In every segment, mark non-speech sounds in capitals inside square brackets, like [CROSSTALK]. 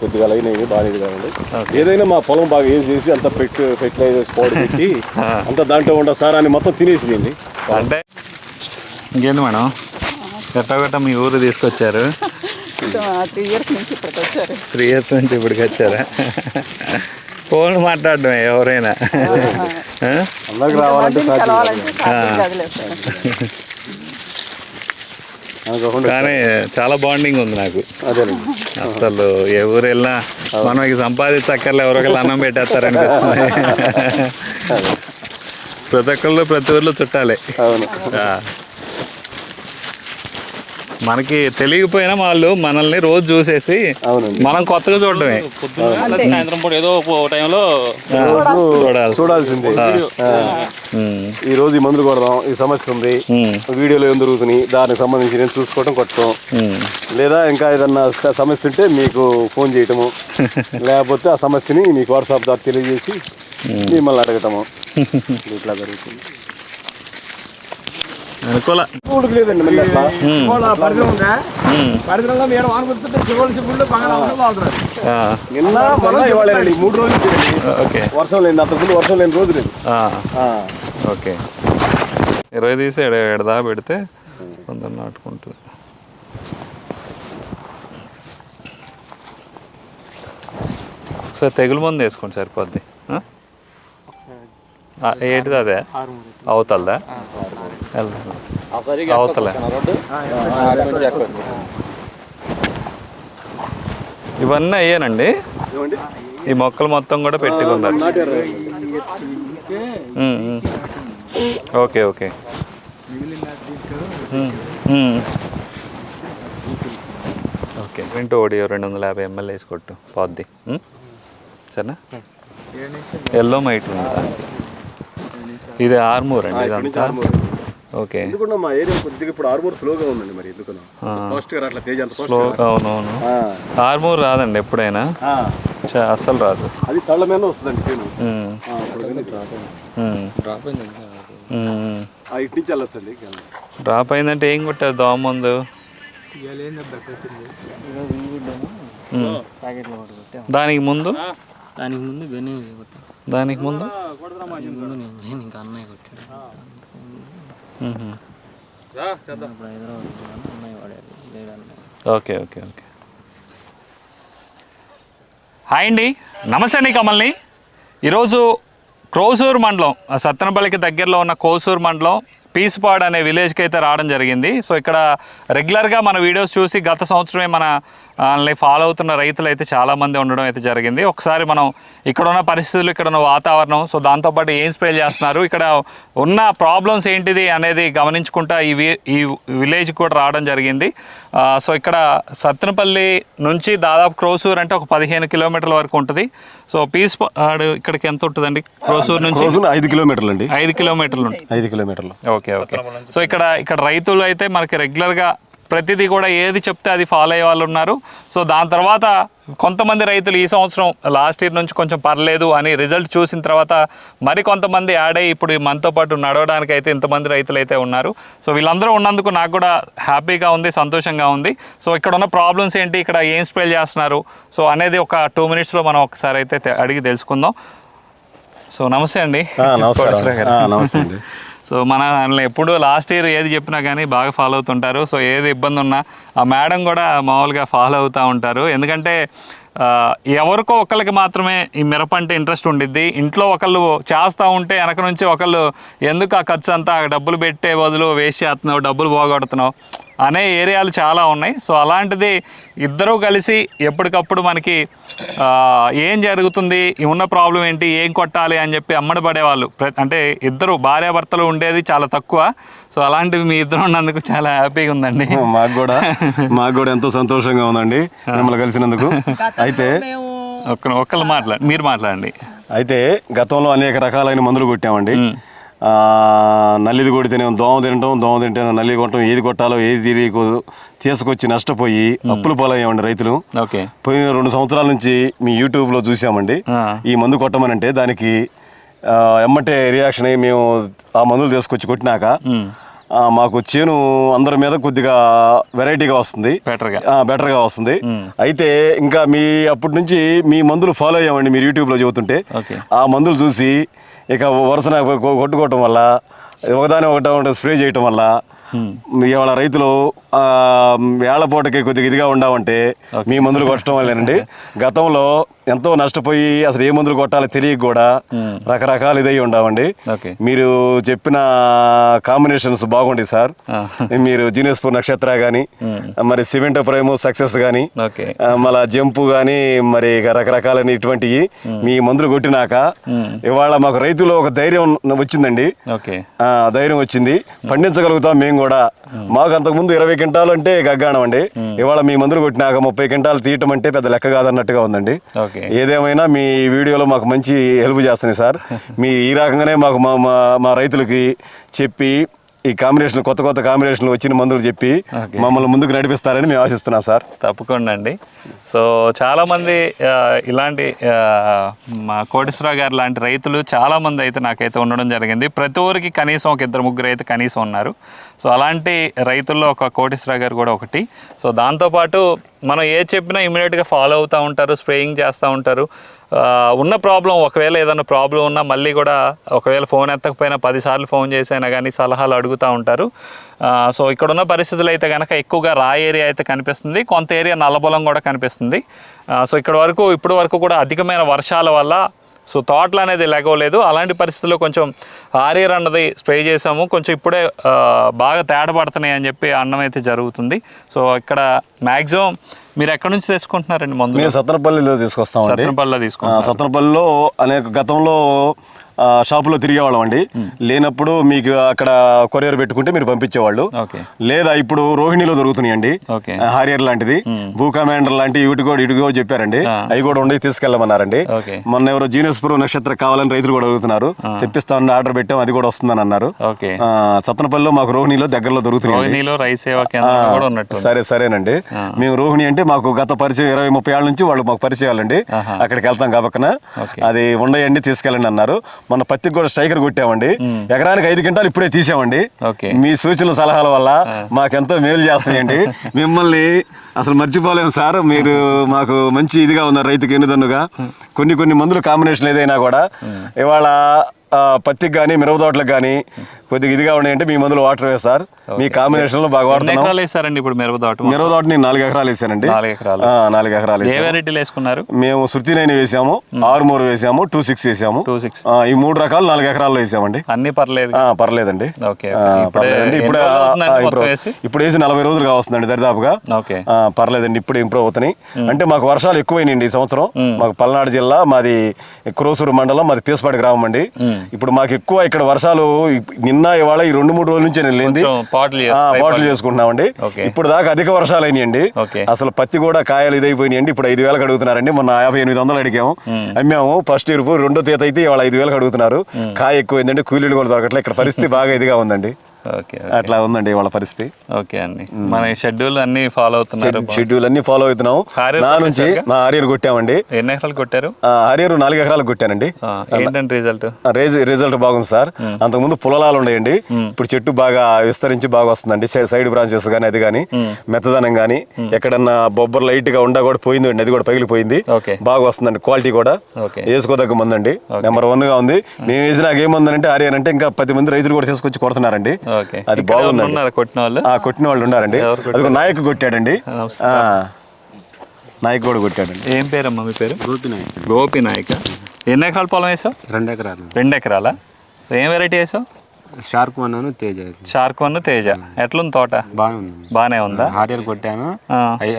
కొద్దిగా లైన్ అయ్యి బాగా ఇది కావండి ఏదైనా మా పొలం బాగా వేసేసి అంత పెట్టి ఫెర్టిలైజర్స్ పౌడర్ పెట్టి అంత దాంట్లో ఉండ సారాన్ని మొత్తం తినేసిందండి అంటే ఇంకేంది మేడం? ఎట్టగట్ట మీ ఊరు తీసుకొచ్చారు? [LAUGHS] త్రీ ఇయర్స్ నుంచి ఇప్పటికి వచ్చారు. త్రీ ఇయర్స్ నుంచి ఇప్పటికి వచ్చారా? [LAUGHS] ఫోన్ మాట్లాడడమే ఎవరైనా? [LAUGHS] అందరికి రావాలంటే కానీ చాలా బాండింగ్ ఉంది నాకు. అసలు ఊరు వెళ్ళినా మనకి సంపాదించక్కర్లే ఎవరొకరు అన్నం పెట్టేస్తారనిపిస్తుంది ప్రతి ఒక్కళ్ళు ప్రతి ఊర్లో చుట్టాలే. అవును. మనకి తెలియకపోయినా వాళ్ళు మనల్ని రోజు చూసేసి అవునండి. మనం కొత్తగా చూడటమే. సాయంత్రం పూట ఏదో ఒక టైంలో చూడాలి చూడాల్సిందే. ఆ. ఉమ్, ఈ రోజు ఈ మందులు కొడదాం ఈ సమస్య ఉంది. వీడియోలో ఏం దొరుకుతున్నాయి దానికి సంబంధించి నేను చూసుకోవడం కొట్టడం ఉమ్. లేదా ఇంకా ఏదన్నా స- సమస్య ఉంటే మీకు ఫోన్ చేయటము. [LAUGHS] లేకపోతే ఆ సమస్యని మీకు వాట్సాప్ ద్వారా తెలియజేసి మిమ్మల్ని అడగటము. [LAUGHS] ఇట్లా జరుగుతుంది. అనుకోలే లేదండి మళ్ళీ అట్లా. నిన్న మొన్న ఇవాళ మూడు రోజులు తిరిగి ఓకే. వర్షం లేని వర్షం రోజు లేదు ఆ, ఆ, ఓకే. ఇరవై తీసి ఎడ ఎడదా పెడితే కొందరు నాటుకుంటుంది. ఒకసారి తెగులు మందు వేసుకోండి సరిపోద్ది. ఏంటిది అదే? అవుతలదా అవతలే. ఇవన్నీ అయ్యానండి. ఏమండి? ఈ మొక్కలు మొత్తం కూడా పెట్టుకున్నారు. Okay okay. ఓకే వింటూ ఓడియో రెండు వందల యాభై ఎంఎల్ వేసి కొట్టు. పోద్ది? సరేనా? ఎల్లో మైట్ ఉంది. ఇది ఆర్మూర్ అండి ఇదంతా ఆర్మూర్ ఓకే. ఎందుకున్నా మా ఏరియా కొద్దిగా ఇప్పుడు ఆర్మూర్ స్లోగా ఉందండి మరి ఎందుకన్నా? ఫాస్ట్గా అట్లా తేజ్ అంత ఫాస్ట్ స్లో అవునవును. ఆర్మూర్ రాదండి ఎప్పుడైనా. చ- అస్సలు రాదు. అది తళ్ళ మీద వస్తుందండి ఇటు నుంచి వెళ్ళొచ్చండి డ్రాప్ అయిందంటే ఏం కొట్టారు దోమ ముందు. దానికి ముందు? దానికి ముందు బెన్నీ కొట్టాను దానికి ముందు? నేను లేను ఇంకా అన్నయ్య కొట్టాడు. మ్మ్. ఇప్పుడు హైదరాబాద్ ఉన్నాను, అన్నయ్య వాడాడు లేడు అన్నయ్య ఓకే ఓకే ఓకే. హాయ్ అండి. నమస్తే అండి కమల్ని. ఈరోజు క్రోసూర్ మండలం సత్తెనపల్లికి దగ్గరలో ఉన్న కోసూర్ మండలం పీస్పాడ్ అనే విలేజ్కి అయితే రావడం జరిగింది. సో ఇక్కడ రెగ్యులర్గా మన వీడియోస్ చూసి గత సంవత్సరమే మన వాళ్ళని ఫాలో అవుతున్న రైతులు అయితే చాలామంది ఉండడం అయితే జరిగింది. ఒకసారి మనం ఇక్కడ ఉన్న పరిస్థితులు ఇక్కడ ఉన్న వాతావరణం సో దాంతోపాటు ఏం స్ప్రే చేస్తున్నారు ఇక్కడ ఉన్న ప్రాబ్లమ్స్ ఏంటిది అనేది గమనించుకుంటా ఈ వి- ఈ విలేజ్ కూడా రావడం జరిగింది. సో ఇక్కడ సత్తెనపల్లి నుంచి దాదాపు క్రోసూర్ అంటే ఒక పదిహేను కిలోమీటర్ల వరకు ఉంటుంది. సో పీస్ పాడ్ ఇక్కడికి ఎంత ఉంటుందండి? క్రోసూర్ నుంచి? ఐదు కిలోమీటర్లు అండి. ఐదు కిలోమీటర్లు ఐదు కిలోమీటర్లు. Okay okay. సో ఇక్కడ ఇక్కడ రైతులు అయితే మనకి రెగ్యులర్గా ప్రతిదీ కూడా ఏది చెప్తే అది ఫాలో అయ్యే వాళ్ళు ఉన్నారు. సో దాని తర్వాత కొంతమంది రైతులు ఈ సంవత్సరం లాస్ట్ ఇయర్ నుంచి కొంచెం పర్లేదు అని రిజల్ట్ చూసిన తర్వాత మరి కొంతమంది యాడ్ అయ్యి ఇప్పుడు మనతో పాటు నడవడానికి అయితే ఇంతమంది రైతులు అయితే ఉన్నారు. సో వీళ్ళందరూ ఉన్నందుకు నాకు కూడా హ్యాపీగా ఉంది సంతోషంగా ఉంది. సో ఇక్కడ ఉన్న ప్రాబ్లమ్స్ ఏంటి ఇక్కడ ఏం స్ప్రే చేస్తున్నారు? సో అనేది ఒక టూ మినిట్స్లో మనం ఒకసారి అయితే అడిగి తెలుసుకుందాం. సో నమస్తే అండి. నమస్తే అండి. సో మన వాళ్ళని ఎప్పుడు లాస్ట్ ఇయర్ ఏది చెప్పినా కానీ బాగా ఫాలో అవుతుంటారు. సో ఏది ఇబ్బంది ఉన్నా ఆ మేడం కూడా మామూలుగా ఫాలో అవుతూ ఉంటారు. ఎందుకంటే ఎవరికో ఒకళ్ళకి మాత్రమే ఈ మిరప అంటే ఇంట్రెస్ట్ ఉండిద్ది. ఇంట్లో ఒకళ్ళు చేస్తూ ఉంటే వెనక నుంచి ఒకళ్ళు ఎందుకు ఆ ఖర్చు అంతా ఆ డబ్బులు పెట్టే బదులు వేస్ట్ చేస్తున్నావు డబ్బులు పోగొడుతున్నావు అనే ఏరియాలు చాలా ఉన్నాయి. సో అలాంటిది ఇద్దరూ కలిసి ఎప్పటికప్పుడు మనకి ఏం జరుగుతుంది ఉన్న ప్రాబ్లం ఏంటి ఏం కొట్టాలి అని చెప్పి అమ్మడి పడేవాళ్ళు. అంటే ఇద్దరు భార్యాభర్తలు ఉండేది చాలా తక్కువ. సో అలాంటివి మీ ఇద్దరు ఉన్నందుకు చాలా హ్యాపీగా ఉందండి. మాకు కూడా. మాకు కూడా ఎంతో సంతోషంగా ఉందండి మిమ్మల్ని కలిసినందుకు. అయితే ఒక్క ఒక్కళ్ళు మాట్లాడి మీరు మాట్లాడండి. అయితే గతంలో అనేక రకాలైన మందులు కొట్టామండి. ఆ, నల్లిది కొడితేనే దోమ తినటం దోమ తింటే నల్లి కొట్టడం ఏది కొట్టాలో ఏది తెలియకు తీసుకొచ్చి నష్టపోయి అప్పులు పాలయ్యామండి రైతులు. ఓకే. పోయిన రెండు సంవత్సరాల నుంచి మీ యూట్యూబ్లో చూసామండి. ఈ మందు కొట్టమనంటే దానికి ఎమ్మటే రియాక్షన్ అయ్యి మేము ఆ మందులు తీసుకొచ్చి కొట్టినాక మాకు చేను అందరి మీద కొద్దిగా వెరైటీగా వస్తుంది. బెటర్గా వస్తుంది. అయితే ఇంకా మీ అప్పటి నుంచి మీ మందులు ఫాలో అయ్యామండి మీరు యూట్యూబ్లో చెబుతుంటే. ఓకే. ఆ మందులు చూసి ఇక వరుసన కొట్టుకోవటం వల్ల ఒకదాని ఒకటి స్ప్రే చేయటం వల్ల ఇవాళ రైతులు ఆ, ఏళ్ళపూటకి కొద్దిగా ఇదిగా ఉండామంటే మీ మందులు కొట్టడం వల్లేనండి. [LAUGHS] గతంలో ఎంతో నష్టపోయి అసలు ఏ మందులు కొట్టాలో తెలియక కూడా రకరకాలు ఇదై ఉండామండి ఓకే. మీరు చెప్పిన కాంబినేషన్స్ బాగుంటాయి సార్. మీరు జీనియస్పూర్ నక్షత్ర కానీ మరి సిమెంట్ ప్రైమ్ సక్సెస్ కానీ మళ్ళా జంపు కానీ మరి రకరకాలైన ఇటువంటివి మీ మందులు కొట్టినాక ఇవాళ మాకు రైతులో ఒక ధైర్యం వచ్చిందండి. ధైర్యం వచ్చింది. పండించగలుగుతాం మేము కూడా. మాకు అంతకుముందు ఇరవై క్వింటాలు అంటే గగ్గాణం అండి. ఇవాళ మీ మందులు కొట్టినాక ముప్పై క్వింటాలు తీయటం అంటే పెద్ద లెక్క కాదన్నట్టుగా ఉందండి. ఏదేమైనా మీ వీడియోలో మాకు మంచి హెల్ప్ చేస్తున్నాయి సార్. మీ ఈ రకంగానే మాకు మా మా మా రైతులకి చెప్పి ఈ కాంబినేషన్ కొత్త కొత్త కాంబినేషన్లు వచ్చిన మందులు చెప్పి. మమ్మల్ని ముందుకు నడిపిస్తారని మేము ఆశిస్తున్నాం సార్. తప్పకుండా అండి. సో చాలామంది ఇలాంటి మా కోటేశ్వరరావు గారు లాంటి రైతులు చాలామంది అయితే నాకైతే ఉండడం జరిగింది. ప్రతి ఊరికి కనీసం ఒక ఇద్దరు ముగ్గురు అయితే కనీసం ఉన్నారు. సో అలాంటి రైతుల్లో ఒక కోటేశ్వరరావు గారు కూడా ఒకటి. సో దాంతోపాటు మనం ఏ చెప్పినా ఇమీడియట్గా ఫాలో అవుతూ ఉంటారు స్ప్రేయింగ్ చేస్తూ ఉంటారు. ఉన్న ప్రాబ్లం ఒకవేళ ఏదైనా ప్రాబ్లం ఉన్నా మళ్ళీ కూడా ఒకవేళ ఫోన్ ఎత్తకపోయినా పదిసార్లు ఫోన్ చేసైనా కానీ సలహాలు అడుగుతూ ఉంటారు. సో ఇక్కడ ఉన్న పరిస్థితులు అయితే కనుక ఎక్కువగా రా ఏరియా అయితే కనిపిస్తుంది. కొంత ఏరియా నల్లబొలం కూడా కనిపిస్తుంది. సో ఇక్కడ వరకు ఇప్పుడు వరకు కూడా అధికమైన వర్షాల వల్ల సో తోటలు అనేది లెగవలేదు అలాంటి పరిస్థితుల్లో కొంచెం ఆరియర్ అన్నది స్ప్రే చేసాము కొంచెం ఇప్పుడే బాగా తేడా పడుతున్నాయి అని చెప్పి అన్నం అయితే జరుగుతుంది. సో ఇక్కడ మ్యాక్సిమం మీరు ఎక్కడి నుంచి తెచ్చుకుంటున్నారండి మందులు? మేము సత్తనపల్లిలో తీసుకొస్తామండి. సత్రంపల్లిలో ఆ, తీసుకుంటున్నారు. సత్తనపల్లిలో అనేక గతంలో షాపులో తిరిగేవాళ్ళం అండి. లేనప్పుడు మీకు అక్కడ కొరియర్ పెట్టుకుంటే మీరు పంపించేవాళ్ళు. లేదా ఇప్పుడు రోహిణిలో దొరుకుతున్నాయండి. హారియర్ లాంటిది. భూ కమాండర్ లాంటి ఇటు కూడా ఇటు కూడా చెప్పారండి. అవి కూడా ఉండి తీసుకెళ్ళమన్నారండి. మొన్న ఎవరో జీనస్పురం నక్షత్రం కావాలని రైతులు కూడా అడుగుతున్నారు. తెప్పిస్తామని ఆర్డర్ పెట్టాం అది కూడా వస్తుందని అన్నారు. సత్తనపల్లిలో మాకు రోహిణిలో దగ్గరలో ఉన్నట్టు సరే సరేనండి. మేము రోహిణి అంటే మాకు గత పరిచయం ఇరవై ముప్పై ఏళ్ళ నుంచి వాళ్ళు మాకు పరిచయాలండి. అక్కడికి వెళ్తాం కాబక్కన ఓకే. అది ఉండయండి తీసుకెళ్ళండి అన్నారు. మన పత్తికి కూడా స్ట్రైకర్ కొట్టామండి. ఎకరానికి ఐదు గంటలు ఇప్పుడే తీసామండి. ఓకే. మీ సూచనల సలహాల వల్ల మాకెంతో మేలు చేస్తున్నాయండి. [LAUGHS] మిమ్మల్ని అసలు మర్చిపోలేము సార్. మీరు మాకు మంచి ఇదిగా ఉన్నారు రైతుకి ఎన్నుదన్నుగా. కొన్ని కొన్ని మందులు కాంబినేషన్ ఏదైనా కూడా. ఇవాళ పత్తికి కానీ మిరప తోటలకు కానీ కొద్దిగా ఇదిగా ఉన్నాయంటే మీ మందులు వాటర్ సార్. మీ కాంబినేషన్లో బాగా ఎన్ని వాడుతున్నాం వేసారండి ఇప్పుడు మిరప తోట? మిరప తోట నేను నాలుగు ఎకరాలు వేసానండి. నాలుగు ఎకరాలు. వెరైటీలు వేసుకున్నారు? మేము శృతి నైన్ వేసాము ఆరుమూరు వేసాము టూ సిక్స్ వేసాము. Two six. ఈ మూడు రకాలు నాలుగు ఎకరాల్లో వేసామండి. అన్ని పర్లేదు. పర్లేదండి. పర్లేదండి. ఇప్పుడే రోజులు ఇప్పుడు వేసి? నలభై రోజులుగా వస్తుందండి దరిదాపుగా. పర్లేదండి ఇప్పుడు ఇంప్రూవ్ అవుతున్నాయి. అంటే మాకు వర్షాలు ఎక్కువైనాయండి ఈ సంవత్సరం. మాకు పల్నాడు జిల్లా మాది క్రోసూరు మండలం మాది పీసపాటి గ్రామం అండి. ఇప్పుడు మాకు ఎక్కువ ఇక్కడ వర్షాలు నిన్న ఇవాళ ఈ రెండు మూడు రోజుల నుంచి కొంచెం పాటలు చేసుకుంటున్నామండి. ఇప్పుడు దాకా అధిక వర్షాలు అయినాయండి. అసలు పత్తి కూడా కాయలు ఇదైపోయినాయండి. ఇప్పుడు ఐదు వేలకు అడుగుతున్నారండి. మొన్న యాభై ఎనిమిది వందలు అడిగాము. అమ్మాము ఫస్ట్ ఇయర్ రెండో తేత అయితే ఇవాళ ఐదు వేలకు అడుగుతున్నారు. కాయ ఎక్కువైందండి. కూలీలు కూడా దొరకట్లేదు ఇక్కడ పరిస్థితి బాగా ఇదిగా ఉందండి. అట్లా ఉందండి ఇవాళ పరిస్థితి. ఓకే అండి. మన షెడ్యూల్ అన్ని ఫాలో అవుతున్నారు షెడ్యూల్ అన్ని ఫాలో అవుతున్నాం హారియర్ నా నుంచి మా హరియర్ కొట్టామండి. ఎన్ని ఎకరాలు కొట్టారు? హరియర్ నాలుగు ఎకరాలకు కొట్టానండి. ఏంటంటే రిజల్ట్ రిజల్ట్ బాగుంది సార్. అంతకుముందు పొలాలు ఉన్నాయండి. ఇప్పుడు చెట్టు బాగా విస్తరించి బాగా వస్తుందండి. సైడ్ బ్రాంచెస్ కానీ అది కానీ మెత్తదనం కానీ ఎక్కడన్నా బొబ్బర్ లైట్గా ఉండా కూడా పోయింది అది కూడా పగిలిపోయింది. బాగా వస్తుందండి క్వాలిటీ కూడా. వేసుకోదగ్గ మందండి. నెంబర్ వన్గా ఉంది. మేము వేసినాక ఏముందంటే ఆర్యన్ అంటే ఇంకా పది మంది రైతులు కూడా తీసుకొచ్చి కొడుతున్నారండి. అది బాగుందండి. కొట్టిన వాళ్ళు? ఆ కొట్టిన వాళ్ళు ఉన్నారండి. అది నాయక్ కొట్టాడండి. నాయక్ కూడా కొట్టాడండి. ఏం పేరమ్మా మీ పేరు? గోపినాయక్ గోపి నాయక. ఎన్ని ఎకరాల పొలం వేసావు? రెండు ఎకరాలు? రెండు ఎకరాలా ఏం వెరైటీ వేసావు? Shark one Teja. Shark one Teja. ఎట్లుంది తోట? బాగానే ఉంది. బాగానే ఉందా? హారియర్ కొట్టాను.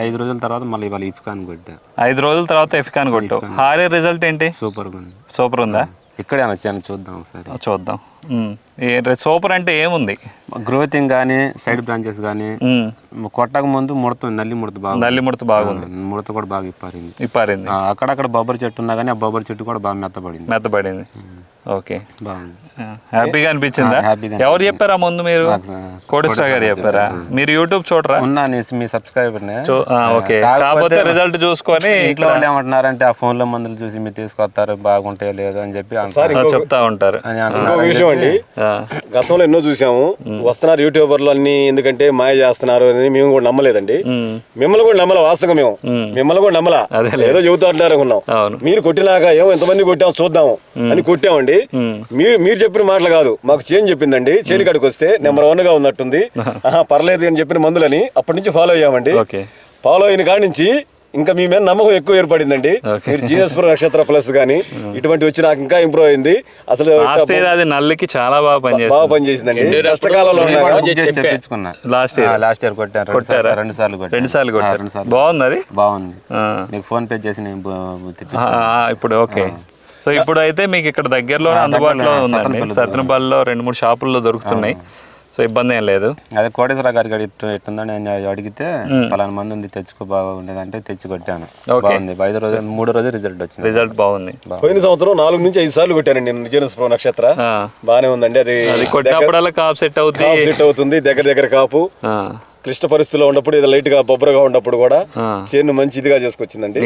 ఐదు రోజుల తర్వాత మళ్ళీ ఇవాళ ఇఫ్కాన్ కొట్టా. ఐదు రోజుల తర్వాత ఎఫికాన్ కొట్టు హారియర్ రిజల్ట్ ఏంటి? సూపర్గా ఉంది సూపర్ ఉందా? ఇక్కడే వచ్చాను చూద్దాం ఒకసారి. చూద్దాం. సూపర్ అంటే ఏముంది? గ్రోతింగ్ కానీ సైడ్ బ్రాంచెస్ కానీ. కొట్టక ముందు ముడత నల్లి ముడత బాగా నల్లి ముడత బాగుంది. ముడత కూడా బాగా ఇప్పారింది. ఇప్పారింది. అక్కడక్కడ బొబ్బరి చెట్టు ఉన్నా కానీ ఆ బొబ్బరి చెట్టు కూడా బాగా మెత్తపడింది మెత్తబడింది. ఓకే. బాగుంది. హ్యాపీగా అనిపించిందా? ఎవరు చెప్పారా ముందు మీరు? కోటిస్టా గారు చెప్పారా? మీరు యూట్యూబ్ చూడరా? ఉన్నా నేను మీ సబ్స్క్రైబర్ ఓకే. కాకపోతే రిజల్ట్ చూసుకొని ఇంట్లో వాళ్ళు ఏమంటున్నారంటే ఆ ఫోన్లో మందులు చూసి మీరు తీసుకొస్తారు బాగుంటాయో లేదో అని చెప్పి అంటున్నారు. చెప్తా ఉంటారు. అంటున్నారు. విషయం అండి. గతంలో ఎన్నో చూసాము. వస్తున్నారు యూట్యూబర్లు అన్ని ఎందుకంటే మాయ చేస్తున్నారు అని మేము కూడా నమ్మలేదండి. మిమ్మల్ని కూడా నమ్మల వాస్తవం మేము. మిమ్మల్ని కూడా నమ్మలా. ఏదో చెబుతాంటారు అనుకున్నాం. అవును. మీరు కొట్టినాక ఏమో ఎంతమంది కొట్టాం చూద్దాం అని కొట్టామండి. మీరు మీరు చెప్పిన మాటలు కాదు. మాకు చేంజ్ చెప్పిందండి. చేని కాడికి వస్తే నెంబర్ వన్గా ఉన్నట్టుంది. [LAUGHS] ఆహా పర్లేదు అని చెప్పిన మందులని అప్పటి నుంచి ఫాలో అయ్యామండి. ఓకే. ఫాలో అయిన కాడి నుంచి ఇంకా మీ మీద నమ్మకం ఎక్కువ ఏర్పడిందండి. మీరు జీనస్పుర నక్షత్ర ప్లస్ కానీ [LAUGHS] ఇటువంటి వచ్చి నాకు ఇంకా ఇంప్రూవ్ అయింది. అసలు లాస్ట్ ఇయర్ అది నల్లికి చాలా బాగా బాగా పనిచేస్తుంది పనిచేసిందండి కష్టకాలంలో లాస్ట్ ఇయర్. లాస్ట్ ఇయర్ కొట్టారా? సార్లు- రెండు సార్లు రెండు సార్లు కొట్టారు. బాగుంది. అది బాగుంది. నీకు ఫోన్ పే చేసి ఇప్పుడు ఓకే. సో ఇప్పుడు అయితే మీకు ఇక్కడ దగ్గరలో అందుబాటులో ఉందండి. సత్తెనపల్లిలో రెండు మూడు షాపుల్లో దొరుకుతున్నాయి. సో ఇబ్బంది ఏం లేదు. అదే కోటేశ్వర గారికి ఎట్టు ఎట్టుందని నేను అడిగితే పలానా మంది ఉంది తెచ్చుకో బాగుండేది అంటే తెచ్చి కొట్టాను. బాగుంది. ఐదు రోజు మూడో రోజు రిజల్ట్ వచ్చింది. రిజల్ట్ బాగుంది. పోయిన సంవత్సరం నాలుగు నుంచి ఐదు సార్లు కొట్టానండి నేను జీనస్పుర నక్షత్ర. ఆ, బాగానే ఉందండి అది కొట్టినప్పుడల్లా కాప్ సెట్ అవుతుంది కాపు సెట్ అవుతుంది దగ్గర దగ్గర కాపు. ఆ, క్లిష్ట పరిస్థితిలో ఉన్నప్పుడు ఇది లైట్గా బొబ్బరగా ఉన్నప్పుడు కూడా. చేను మంచి ఇదిగా చేసుకొచ్చిందండి.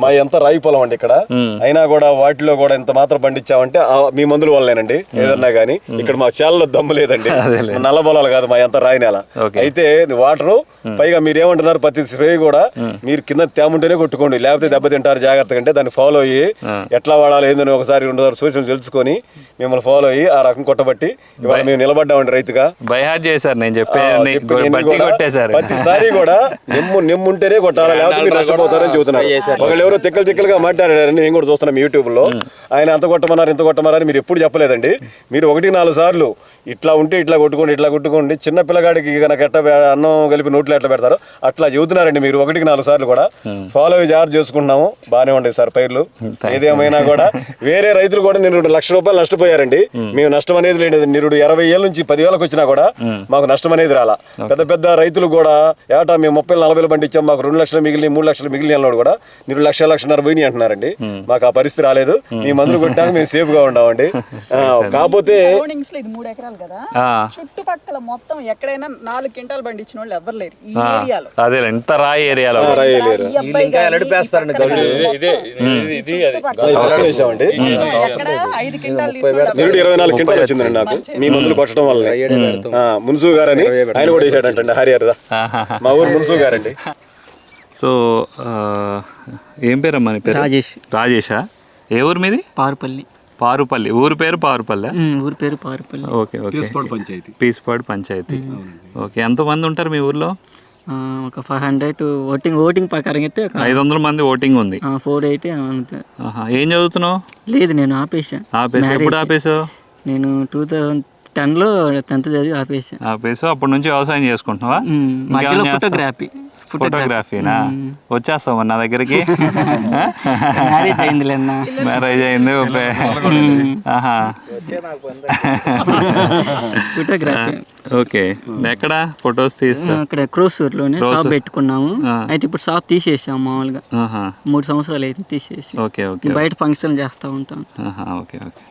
మా ఎంత రాయి పొలం అండి ఇక్కడ. అయినా కూడా వాటిలో కూడా ఎంత మాత్రం పండించామంటే మీ మందుల వల్లేనండి ఏదన్నా గానీ ఇక్కడ మా చేలలో దమ్ము లేదండి. నల్ల పొలాలు కాదు మా ఎంత రాయి నేల. అయితే వాటరు పైగా మీరు ఏమంటున్నారు ప్రతి స్ప్రే కూడా మీరు కింద తేముంటేనే కొట్టుకోండి. లేకపోతే దెబ్బతింటారు జాగ్రత్తగా అంటే దాన్ని ఫాలో అయ్యి ఎట్లా వాడాలి ఏందని ఒకసారి రెండు సూచనలు తెలుసుకొని మిమ్మల్ని ఫాలో అయ్యి ఆ రకం కొట్టబట్టి ఇవాళ మేము నిలబడ్డామండి రైతుగా. బైహార్ట్ చేశారు నేను ఆ, కొట్టేశారు. ప్రతిసారి కూడా నెమ్ము నెమ్ము ఉంటేనే కొట్టాలి లేకపోతే మీరు నష్టపోతారని చెబుతున్నారు ఒకళ్ళు ఎవరో తిక్కలు తిక్కలుగా మాట్లాడారని నేను కూడా చూస్తున్నాం యూట్యూబ్లో ఆయన అంత కొట్టమన్నారు ఇంత కొట్టమన్నారు మీరు ఎప్పుడు చెప్పలేదండి. మీరు ఒకటి నాలుగు సార్లు ఇట్లా ఉంటే ఇట్లా కొట్టుకోండి ఇట్లా కొట్టుకోండి చిన్న పిల్లగాడికి కనుక ఎట్లా పె- అన్నం కలిపి నోట్లో ఎట్లా పెడతారో అట్లా చెబుతున్నారండి మీరు ఒకటికి నాలుగు సార్లు కూడా. ఫాలో జాగ్రత్త చేసుకుంటున్నాము. బాగానే ఉండేది సార్ పైర్లు. ఏదేమైనా కూడా వేరే రైతులు కూడా నిరుడు లక్ష రూపాయలు నష్టపోయారండి. మేము. నష్టం అనేది లేదు నిరుడు ఇరవై ఏళ్ళ నుంచి పదివేలకు వచ్చినా కూడా మాకు నష్టం అనేది రాలా. పెద్ద పెద్ద రైతులు కూడా ఏటా మేము ముప్పై నలభై వేలు పండించాం మాకు రెండు లక్షలు మిగిలిన మూడు లక్షలు మిగిలిన అన్నాడు కూడా. మీరు లక్ష లక్షన్నర పోయినాయి అంటున్నారండి. మాకు ఆ పరిస్థితి రాలేదు. మీ మందులు కొట్టాక మేము సేఫ్గా ఉన్నామండి [LAUGHS] కాకపోతే సరౌండింగ్స్లో ఇది మూడు ఎకరాలు కదా. ఆ, చుట్టుపక్కల మొత్తం ఎక్కడైనా నాలుగు క్వింటాలు పండించిన వాళ్ళు ఎవ్వరు లేరు. ఈ ఆ, ఏరియాలో. అదే ఇంత రాయి ఏరియాలో. ఇరవై నాలుగు క్వింటాలు వచ్చిందండి నాకు. మీ మందులు కొట్టడం వల్ల. మున్సు గారని ఆయన కూడా వేసాడంటండి హరిహర్ ఆహాహా. మా ఊరు మున్సు గారండి. సో ఏం పేరు అమ్మా నీ పేరు? రాజేష్. రాజేషా? ఏ ఊరు మీది? పారుపల్లి. పారుపల్లి. ఊరు పేరు పారుపల్లి? ఊరి పేరు Parupalli. Okay okay. Panchayat. పీస్పాడు panchayat. Okay ఎంతమంది ఉంటారు మీ ఊర్లో? ఒక ఫైవ్ హండ్రెడ్ ఓటింగ్ ఓటింగ్ ప్రకారం అయితే ఒక ఐదు వందల మంది ఓటింగ్ ఉంది. ఫోర్ ఎయిటీ అంతే. ఆహా. ఏం చదువుతున్నావు? లేదు నేను ఆపేసా ఆపేసి ఎప్పుడు ఆపేసావు నేను టూ థౌజండ్ టెన్లో టెన్త్ చదివి ఆపేసా. ఆపేసావు అప్పటి నుంచి వ్యవసాయం చేసుకుంటున్నావా? మధ్యలో? ఫోటోగ్రఫీ. ఫోటోగ్రఫీనా? వచ్చేస్తావు నా దగ్గరికి? మ్యారేజ్ అన్న. మ్యారేజ్ అయింది ఆహా. Photography okay. ఎక్కడ ఫొటోస్ తీస్తా? అక్కడ క్రోసూర్లోనే షాప్ పెట్టుకున్నాము. అయితే ఇప్పుడు షాప్ తీసేసాం మామూలుగా. ఆహా. మూడు సంవత్సరాలు అయితే తీసేసి. ఓకే ఓకే బయట ఫంక్షన్ చేస్తూ ఉంటాం. ఆహా, ఓకే ఓకే.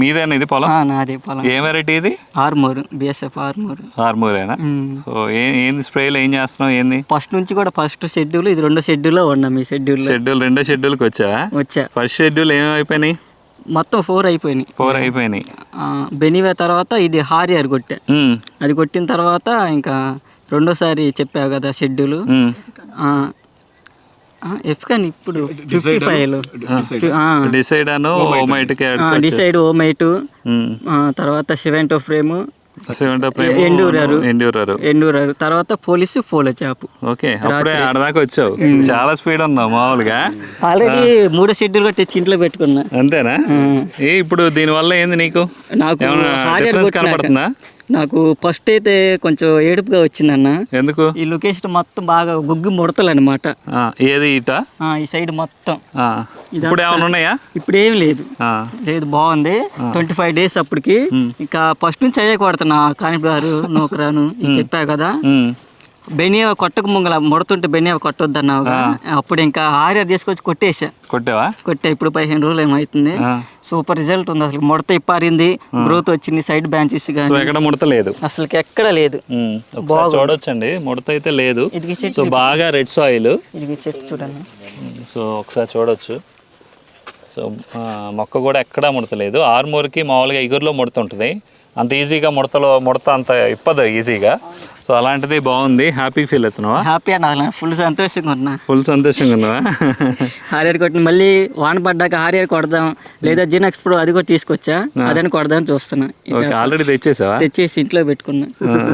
మీదేనా ఇది పొలం? ఆ, నాదే పొలం. ఏ వెరైటీ ఇది? ఆర్మోర్ బిఎస్ఎఫ్ ఆర్మోర్. ఆర్మూరేనా. సో ఏంది స్ప్రేలు ఏం చేస్తున్నావు? ఏంది? ఫస్ట్ నుంచి కూడా ఫస్ట్ షెడ్యూల్ ఇది రెండో షెడ్యూల్లో ఉన్నాం ఈ షెడ్యూల్ షెడ్యూల్ రెండో షెడ్యూల్కి వచ్చావా? వచ్చా. ఫస్ట్ షెడ్యూల్ ఏమేమి అయిపోయినాయి మొత్తం ఫోర్ అయిపోయినాయి. ఫోర్ అయిపోయినాయి. బెనివే తర్వాత ఇది హారియర్ కొట్టా. అది కొట్టిన తర్వాత ఇంకా రెండోసారి చెప్పావు కదా షెడ్యూల్. ఉమ్. ఎఫ్ కానీ ఇప్పుడు fifty five decide decide Omite తర్వాత సెవెంటో ఫ్రేమ్. ఎండూరారు. ఎండూరారు. ఎండూరారు. తర్వాత పోలీసు పోలో చాపు ఓకే అప్పుడే ఆడదాకా వచ్చావు. చాలా స్పీడ్ ఉన్నావు మామూలుగా. ఆల్రెడీ మూడో షెడ్యూల్ కూడా తెచ్చి ఇంట్లో పెట్టుకున్నా. అంతేనా? ఏ ఇప్పుడు దీని వల్ల ఏంది నీకు? నాకు కనపడుతుందా? నాకు ఫస్ట్ అయితే కొంచెం ఏడుపుగా వచ్చిందన్న. ఎందుకు? ఈ లొకేషన్ మొత్తం బాగా గుగ్గి ముడతలు అనమాట ఏది ఇట? ఈ సైడ్ మొత్తం. ఇప్పుడు ఏమైనా ఉన్నాయా? ఇప్పుడు ఏం లేదు. లేదు బాగుంది. ట్వంటీ ఫైవ్ డేస్ అప్పటికి. ఇంకా ఫస్ట్ నుంచి అయ్యే కొడుతున్నా కానిపారు నూకరాను ఇది చెప్పా కదా. బెనియా కొట్టక ముంగల ముడతుంటే బెనియా కొట్టొద్దన్నావు అప్పుడు ఇంకా ఆర్ఆర్ తీసుకొచ్చి కొట్టేసా కొట్టావా? కొట్టా ఇప్పుడు పదిహేను రోజులు ఏమవుతుంది. సూపర్ రిజల్ట్ ఉంది. అసలు ముడత ఇప్పారింది. గ్రోత్ వచ్చింది. సైడ్ బ్రాంచెస్ ఎక్కడ ముడత లేదు. అసలు ఎక్కడ లేదు. ఒకసారి చూడొచ్చండి. ముడత అయితే లేదు. సో బాగా రెడ్ సాయిల్. ఇది చెట్టు చూడండి. సో ఒకసారి చూడొచ్చు. సో మొక్క కూడా ఎక్కడా ముడతలేదు ఆర్మూర్కి మామూలుగా ఇగురులో ముడత ఉంటుంది. అంత ఈజీగా ముడతలో ముడత అంత ఇప్పదు ఈజీగా. సో అలాంటిది బాగుంది. హ్యాపీ ఫీల్ అవుతున్నావా హ్యాపీ అన్న అసలు ఫుల్ సంతోషంగా ఉన్నా. ఫుల్ సంతోషంగా ఉన్నావా? హారియర్ కొట్టిన మళ్ళీ వాన పడ్డాక హారియర్ కొడదాం. లేదా జినక్స్ ప్రో అది కూడా తీసుకొచ్చా? అదని కొడదాం చూస్తున్నా. ఆల్రెడీ తెచ్చేసావా? తెచ్చేసి ఇంట్లో పెట్టుకున్నా.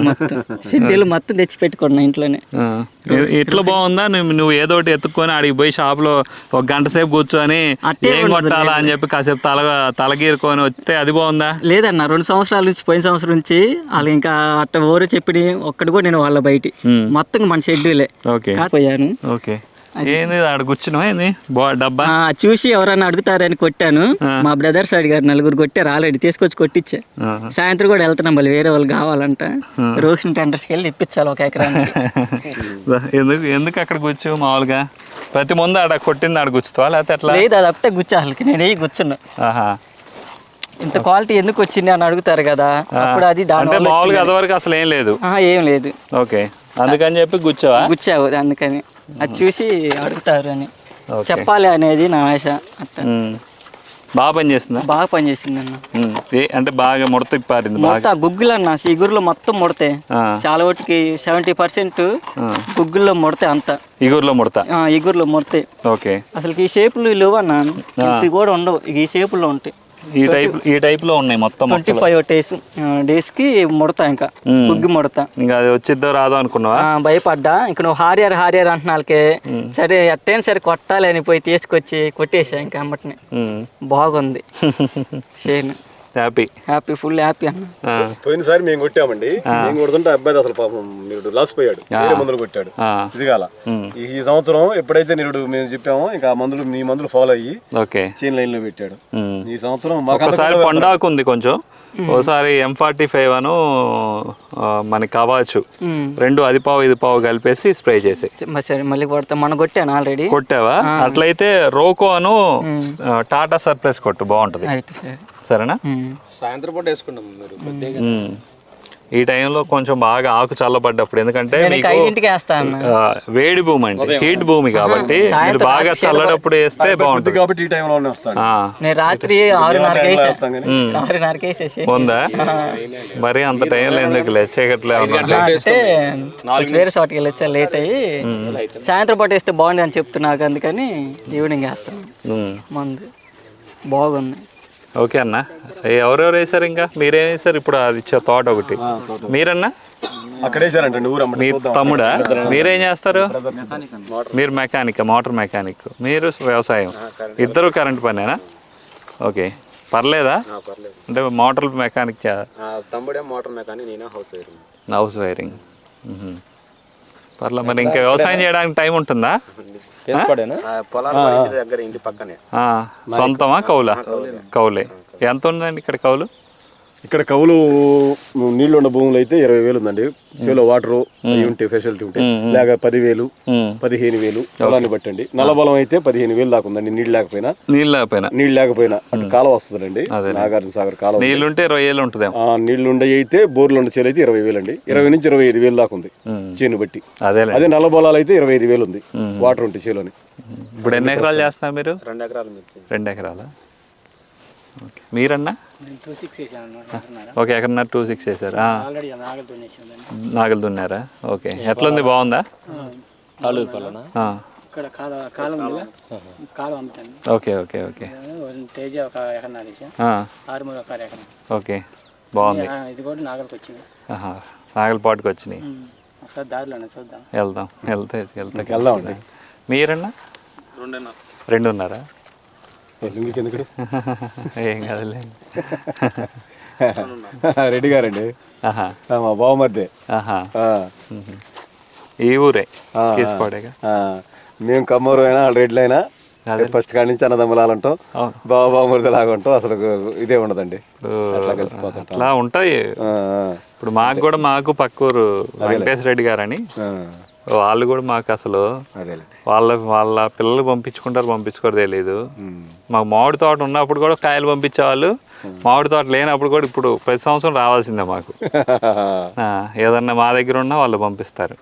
మొత్తం. షెడ్యూల్ మొత్తం తెచ్చి పెట్టుకున్నా ఇంట్లోనే ఎట్లా బాగుందా? నువ్వు ఏదో ఒకటి ఎత్తుక్కొని ఆడికి పోయి షాప్లో ఒక గంట సేపు కూర్చొని ఏం కొట్టాలా అని చెప్పి కాసేపు తల తలగీరుకొని వస్తే అది బాగుందా? లేదన్న రెండు సంవత్సరాల నుంచి పోయిన సంవత్సరం నుంచి వాళ్ళు ఇంకా అట్ట ఓరు చెప్పి ఒక్కటి కూడా నేను వాళ్ళ బయటి. మొత్తం మన షెడ్యూలే. ఓకే. పోయాను ఓకే. ఏంది ఆడ కూర్చున్నావా డబ్బా? చూసి ఎవరన్నా అడుగుతారని కొట్టాను. మా బ్రదర్స్ అడిగారు నలుగురు కొట్టారు ఆల్రెడీ తీసుకొచ్చి కొట్టించా. సాయంత్రం కూడా వెళ్తున్నాం మళ్ళీ వేరే వాళ్ళు కావాలంట. రోషన్ టెండర్స్కి వెళ్ళి ఇప్పించాలి ఒక ఎకరానికి. [LAUGHS] ఎందుకు ఎందుకు అక్కడ కూర్చో మామూలుగా? ప్రతి ముందు ఆడ కొట్టింది ఆడ కూర్చుతావా? లేకపోతే ఎట్లా? లేదు అది గుచ్చా అసలుకి నేను ఆహా. ఇంత క్వాలిటీ ఎందుకు వచ్చింది అని అడుగుతారు కదా అప్పుడు అది అంటే మామూలుగా. అదివరకు అసలు ఏం లేదు. ఏం లేదు. ఓకే. అందుకని చెప్పి కూర్చోవా గుచ్చావు అందుకని. అది చూసి అడుగుతారు అని. చెప్పాలి అనేది నా ఆశ. అట్ట ఉమ్. బాగా పని చేస్తుందా బాగా పనిచేసింది అన్న అంటే బాగా ముడత బాగా? మొత్తం గుగ్గులు అన్న ఇగురులో మొత్తం ముడతాయి. చాలా వాటికి సెవెంటీ పర్సెంట్ గుగ్గుల్లో ముడతాయి అంతా. ఇగురులో ముడత? ఆ, ఇగురులో ముడతాయి ఓకే. అసలు ఈ షేపులు లేవు అన్న ఇవి కూడా ఉండవు. ఈ షేపుల్లో ఉంటాయి ఈ టైప్ ఈ టైప్లో ఉన్నాయి మొత్తం ట్వంటీ ఫైవ్ డేస్ డేస్కి ముడతా ఇంకా గుగ్గి ముడతా. ఇంకా అది వచ్చిద్దో రాదో అనుకున్నావా? భయపడ్డా. ఇంక నువ్వు హారియర్ హారియర్ అంటున్నాళ్ళకే. సరే ఎట్టైనా సరే కొట్టాలి అని పోయి తీసుకొచ్చి కొట్టేసా ఇంకా అమ్మటిని. బాగుంది. [LAUGHS] Shane. Happy happy full happy అన్న. ఆ. పోయినసారి మేము కొట్టామండి. మేము కొడుతుంటే అబ్బాయి అసలు పాపం నిరుడు లాస్ పోయాడు వేరే మందులు కొట్టాడు. ఆ. ఇది కాల. ఈ సంవత్సరం ఎప్పుడైతే నిరుడు మేము చెప్పామో ఇంకా మందులు మీ మందులు ఫాలో అయ్యి ఓకే. చైన్ లైన్లో పెట్టాడు. ఈ సంవత్సరం ఒకసారి పండాకు ఉంది కొంచెం. ఒకసారి ఎం ఫార్టీ ఫైవ్ అను మనకి కావచ్చు. రెండు అది పావు ఇది పావు కలిపేసి స్ప్రే చేసి సరే, మళ్ళీ కొడతా. మన కొట్టాను ఆల్రెడీ కొట్టావా? అట్లయితే రోకో అను టాటా సర్ప్రైజ్ కొట్టు. బాగుంటది. సరేనా. సాయంత్రం పూట వేసుకుంటాం మీరు. ఈ టైంలో కొంచెం బాగా ఆకు చల్లబడ్డప్పుడు ఎందుకంటే వేడి భూమి అంటే హీట్ భూమి కాబట్టి మీరు బాగా చల్లడప్పుడు వేస్తే బాగుంటుంది. కాబట్టి ఈ రాత్రి ఉందా? మరి అంత టైంలో ఎందుకు కొంచెం వేరే చోటకి వెళ్ళొచ్చా లేట్ అయ్యి సాయంత్రం పూట వేస్తే బాగుంది అని చెప్తున్నారు అందుకని ఈవినింగ్ వేస్తాను. మందు. బాగుంది. ఓకే అన్న. ఏ, ఎవరెవరు వేసారు ఇంకా? మీరేం వేసారు ఇప్పుడు అది ఇచ్చే తోట ఒకటి. మీరన్నా? అక్కడ వేసారంటండి మీ తమ్ముడా? మీరేం చేస్తారు? మీరు మెకానిక్ మోటార్ మెకానిక్. మీరు వ్యవసాయం. ఇద్దరు కరెంట్ పనేనా? ఓకే. పర్లేదా? అంటే మోటార్ మెకానిక్ చే- ఆ తమ్ముడే మోటార్ మెకానిక్ నేనే హౌస్ వైరింగ్. House wiring. పర్లే మరి ఇంకా వ్యవసాయం చేయడానికి టైం ఉంటుందా? పొలాలు కూడా ఇంటి దగ్గర ఇంటి పక్కనే. ఆ, సొంతమా కౌలా? కౌలే. ఎంత ఉందండి ఇక్కడ కౌలు? ఇక్కడ కవులు నీళ్ళు ఉన్న భూములు అయితే ఇరవై వేలు ఉందండి. చేలో వాటర్ ఉంటాయి ఫెసిలిటీ ఉంటాయి లేక పదివేలు. పదిహేను వేలు పొలాన్ని బట్టండి. నల్లబలం అయితే పదిహేను వేలు దాకా ఉందండి నీళ్ళు లేకపోయినా. నీళ్ళు లేకపోయినా. నీళ్ళు లేకపోయినా. అటు కాలువ వస్తుందండి. నాగార్జున సాగర్ కాలువ నీళ్ళుంటే ఇరవై ఉంటుందేమో ఆ నీళ్ళు ఉండే అయితే బోర్లు ఉండే చేలు అయితే ఇరవై వేలు అండి ఇరవై నుంచి ఇరవై ఐదు వేలు దాకా ఉంది చేను బట్టి. అదేలే. అదే నల్ల పొలాలు అయితే ఇరవై ఐదు వేలు ఉంది. వాటర్ ఉంటే చేలోని. ఇప్పుడు ఎన్ని ఎకరాలు చేస్తున్నారు మీరు? రెండు ఎకరాలు రెండు ఎకరాలా? మీరన్నా? ఒక ఎకరన్నర టూ సిక్స్ వేసారు నాగలు దున్నారా ఓకే. ఎట్లుంది? బాగుందా? తాలూకు పొలనా ఆ. ఇక్కడ కాల కాలం ఉంది కాలం అమ్ముతాను. Okay okay okay. తేజ ఒక ఎకరన్నర ఒక ఎకరం ఓకే. బాగుంది. ఇది కూడా నాగలికి వచ్చింది. ఆహా. నాగలపాటుకు వచ్చినాయి. ఒకసారి దారిలోనే చూద్దాం. వెళ్దాం. వెళ్తే వెళ్తే వెళ్దామండి మీరన్నా? రెండున్నారా? ఏం కాదులే. రెడ్డి గారండి. మా బావమర్దే. ఈ ఊరే? కేసుపాడేగా మేము కమ్మూరు అయినా రెడ్లు అయినా ఫస్ట్ కాడి నుంచి అన్నదమ్ములాలంటాం అవును. బావ బావమరిది లాగా ఉంటాం అసలు ఇదే ఉండదండి. అట్లా అట్లా ఉంటాయి. ఇప్పుడు మాకు కూడా మాకు పక్కూరు వెంకటేశ్వర రెడ్డి గారని. వాళ్ళు కూడా మాకు అసలు వాళ్ళ వాళ్ళ పిల్లలు పంపించుకుంటారు పంపించుకోరు తెలియదు మాకు మామిడి తోట ఉన్నప్పుడు కూడా కాయలు పంపించేవాళ్ళు. మామిడి తోట లేనప్పుడు కూడా ఇప్పుడు ప్రతి సంవత్సరం రావాల్సిందే మాకు. [LAUGHS] ఆ, ఏదన్నా మా దగ్గర ఉన్నా వాళ్ళు పంపిస్తారు.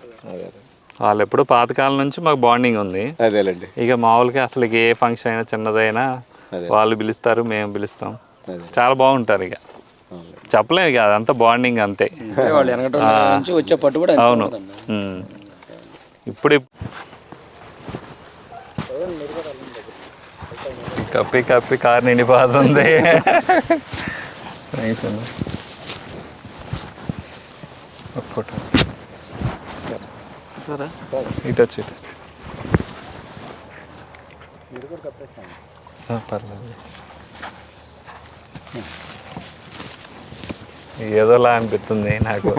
వాళ్ళు ఎప్పుడు పాతకాలం నుంచి మాకు బాండింగ్ ఉంది. అదేలేండి. ఇక మామూలుగా అసలు ఏ ఫంక్షన్ అయినా చిన్నదైనా వాళ్ళు పిలుస్తారు మేము పిలుస్తాం. చాలా బాగుంటారు ఇక. చెప్పలేము ఇక అదంతా బాండింగ్ అంతే. వాళ్ళు వెనకటి నుంచి వచ్చే పట్టు కూడా అంతే అవును. ఇప్పుడు ఇప్- కప్పి కప్పి కారు నిండిపోతుంది. ఒక ఫోటో. ఇటు వచ్చి పర్లేదు. ఏదోలా అనిపిస్తుంది నాకు.